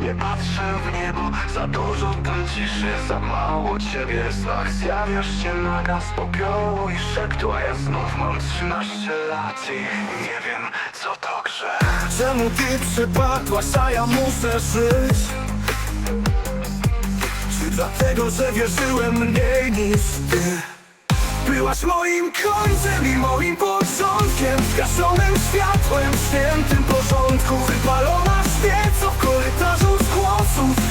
Nie patrzę w niebo, za dużo tam ciszy Za mało ciebie znach Zjawiasz się naga z popiołu i szeptu A ja znów mam 13 lat i nie wiem co to grzech Czemu ty przypadłaś, a ja muszę żyć? Czy dlatego, że wierzyłem mniej niż ty? Byłaś moim końcem i moim początkiem Zgaszonym światłem w świętym porządku Wypalona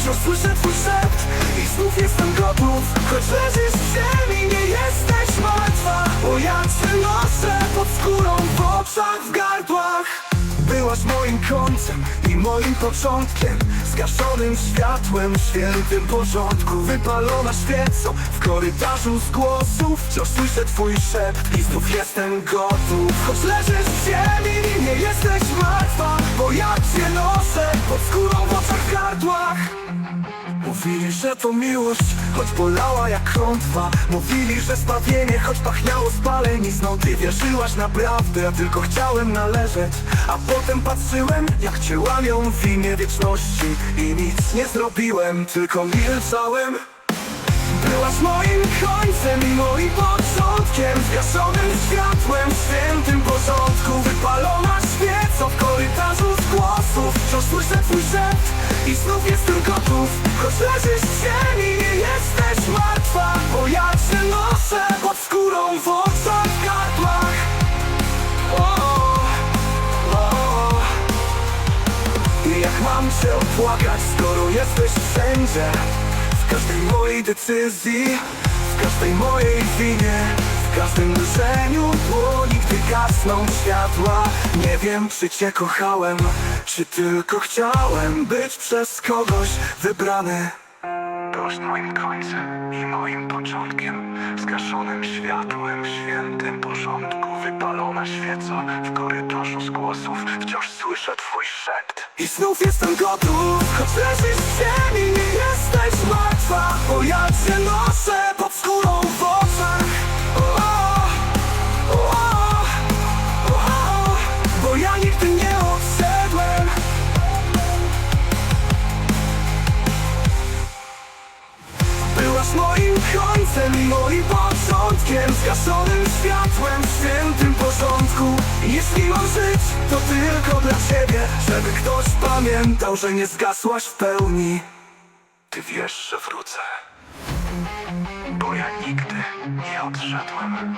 Wciąż słyszę twój szept i znów jestem gotów. Choć leżysz w ziemi, nie jesteś martwa Bo ja cię noszę pod skórą, w oczach, w gardłach. Byłaś moim końcem i moim początkiem Zgaszonym światłem świętym porządku. Wypalona świecą w korytarzu z głosów. Wciąż słyszę twój szept i znów jestem gotów. Choć leżysz w ziemi, Mówili, że to miłość, choć bolała jak klątwa Mówili, że zbawienie, choć pachniało spalenizną Ty wierzyłaś naprawdę, ja tylko chciałem należeć. A potem patrzyłem, jak cię łamią w imię wieczności. I nic nie zrobiłem, tylko milczałem. Byłaś moim końcem i moim początkiem. Zgaszonym światłem świętym porządku i znów jestem gotów Choć leżysz w ziemi, nie jesteś martwa. Bo ja cię noszę pod skórą w oczach, w gardłach o. I jak mam cię opłakać, skoro jesteś wszędzie? W każdej mojej decyzji, w każdej mojej winie W każdym gdy gasną światła. Nie wiem, czy cię kochałem, czy tylko chciałem Być przez kogoś wybrany. Byłaś moim końcem i moim początkiem Zgaszonym światłem świętym porządku Wypalona świeco w korytarzu z głosów. Wciąż słyszę twój szept I znów jestem gotów Choć leżysz w Byłaś moim końcem i moim początkiem Zgaszonym światłem w świętym porządku. Jeśli mam żyć, to tylko dla ciebie Żeby ktoś pamiętał, że nie zgasłaś w pełni. Ty wiesz, że wrócę Bo ja nigdy nie odszedłem